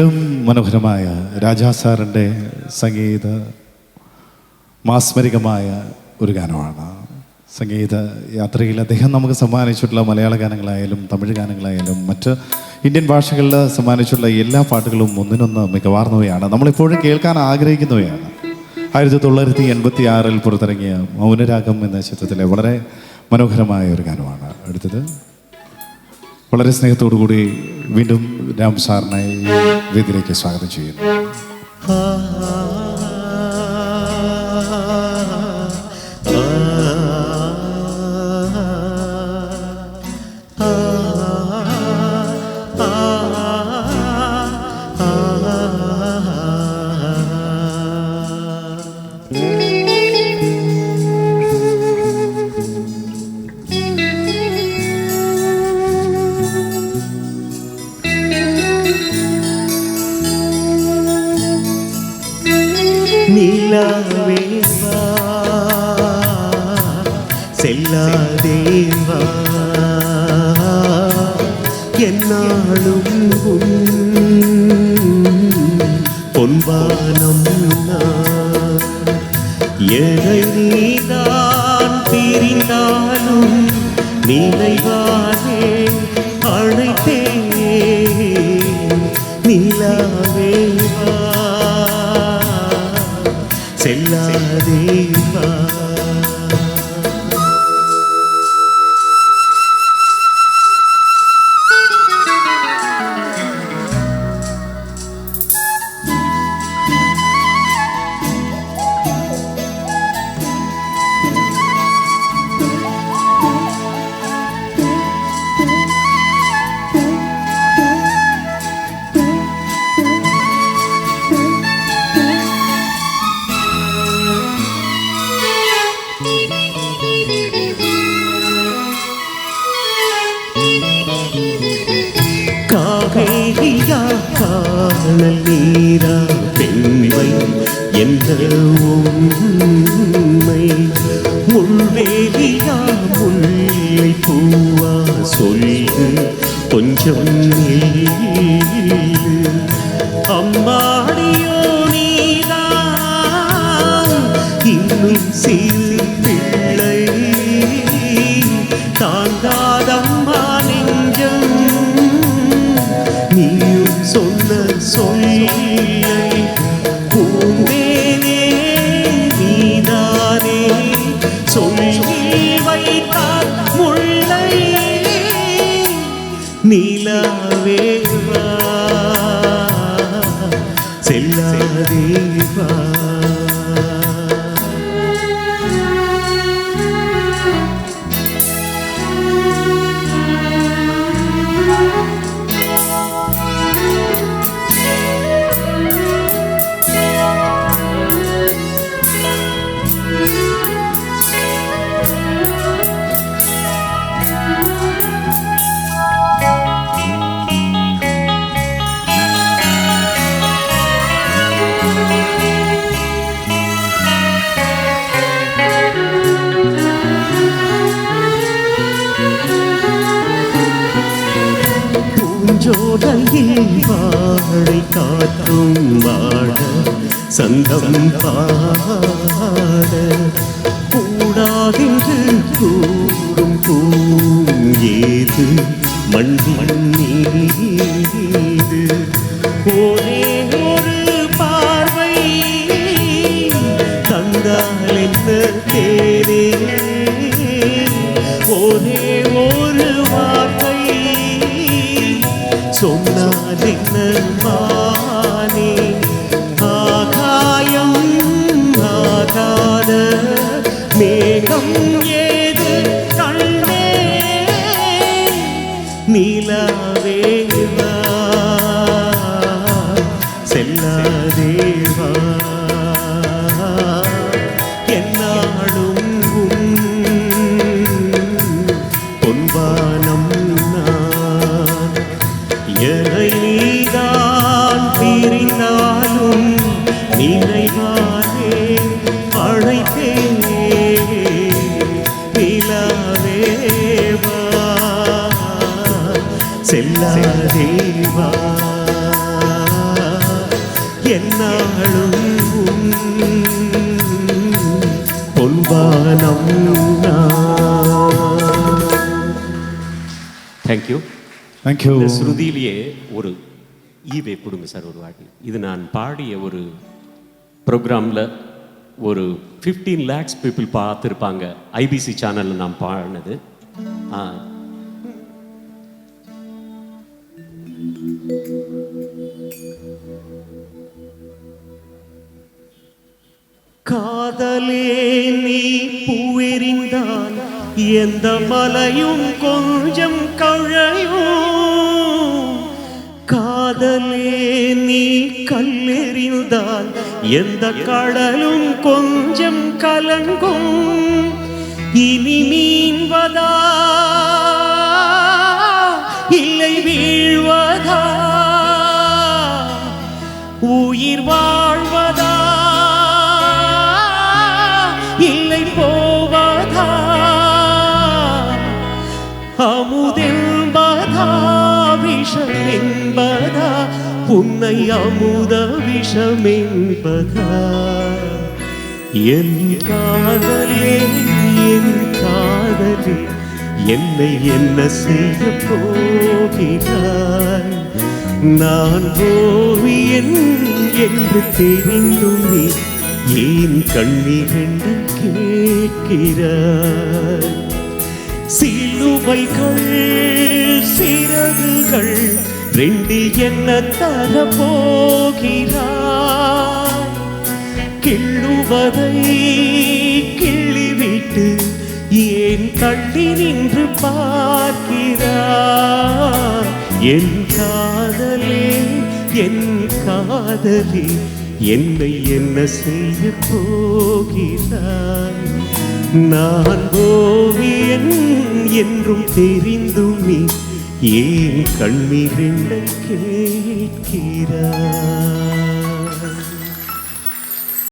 ഏറ്റവും മനോഹരമായ രാജാ സാറിന്റെ സംഗീത മാസ്മരികമായ ഒരു ഗാനമാണ്. സംഗീത യാത്രയിൽ അദ്ദേഹം നമുക്ക് സമ്മാനിച്ചിട്ടുള്ള മലയാള ഗാനങ്ങളായാലും തമിഴ് ഗാനങ്ങളായാലും മറ്റ് ഇന്ത്യൻ ഭാഷകളിൽ സമ്മാനിച്ചിട്ടുള്ള എല്ലാ പാട്ടുകളും ഒന്നിനൊന്ന് മികവാർന്നവയാണ്. നമ്മളിപ്പോഴും കേൾക്കാൻ ആഗ്രഹിക്കുന്നവയാണ്. ആയിരത്തി തൊള്ളായിരത്തി എൺപത്തി ആറിൽ പുറത്തിറങ്ങിയ മൗനരാഗം എന്ന ചിത്രത്തിലെ വളരെ മനോഹരമായ ഒരു ഗാനമാണ്. അടുത്തത് വളരെ സ്നേഹത്തോടു കൂടി വീണ്ടും രാം സാറിനെ വേദിയിലേക്ക് സ്വാഗതം ചെയ്യുന്നു. செல்லாதேவா. செல்லாதேவா. என்னாலும் பொன்பானம் நான் எதை நீதான் பிரிந்தாலும் நினைவானே அழைத்தேன். செல்லாதே. பெண்மை என்ற உண்மை. உள்வேலியா முல்லை பூவா சொல்லு கொஞ்சம் அம்மாடியோ நீதான் இன்னும் சீர் பிள்ளை. தாங்காதம்மா நெஞ்சம் நீயும் சொன்ன சொல்லை நிலவேவா செல்லாதேவா பூஞ்சோடையில் வாழை காற்றும் வாழ சந்தம் பாட. கூடாதென்று கூறும் பூம் ஏது மண் மண் நீ மேகம் ஏது? கண்டே நிலவேவா செல்லாதேவா என்னாலும் உன் நான் என்னை நீதான் பிரிந்தாலும் நினைவானே என்னாலும் உன் பொன்பானம் தேங்க்யூ தேங்க்யூ ஸ்ருதியிலேயே ஒரு ஈவே கொடுங்க சார் ஒரு வாட்டி. இது நான் பாடிய ஒரு ப்ரோக்ராமில் ஒரு ஃபிஃப்டீன் லேக்ஸ் பீப்புள் பார்த்துருப்பாங்க. ஐபிசி சேனலில் நான் பாடினது. காதலே நீ பூவெறிந்தான் எந்த மலையும் கொஞ்சம் கழையும். காதலே நீ கல்லெறிந்தான் எந்த கடலும் கொஞ்சம் கலங்கும். இனி மீன்வதா? இல்லை வீழ்வதா? உயிர் வாழ்வதா அமுதென்பதா விஷம் உன்னை அமுத விஷமென்பதா. என் காதலே என் காதலே என்னை என்ன செய்ய போகிறாய்? நான் ஓவியன் என்று தெரிந்தும் நீ ஏன் கண்ணிகண்டு கேட்கிறாய்? சிலுவைகள் சிறகுகள் ரெண்டில் என்ன தர போகிறாய் கிள்ளுவதை கிள்ளிவிட்டு ஏன் தள்ளி நின்று பார்க்கிறார் என் காதலே என் காதலே என்னை என்ன செய்ய போகிறார் நான் ஓவியன் என்றும் தெரிந்தும் நீ ஏன் கண்ணீரெண்டை கேட்கிறார்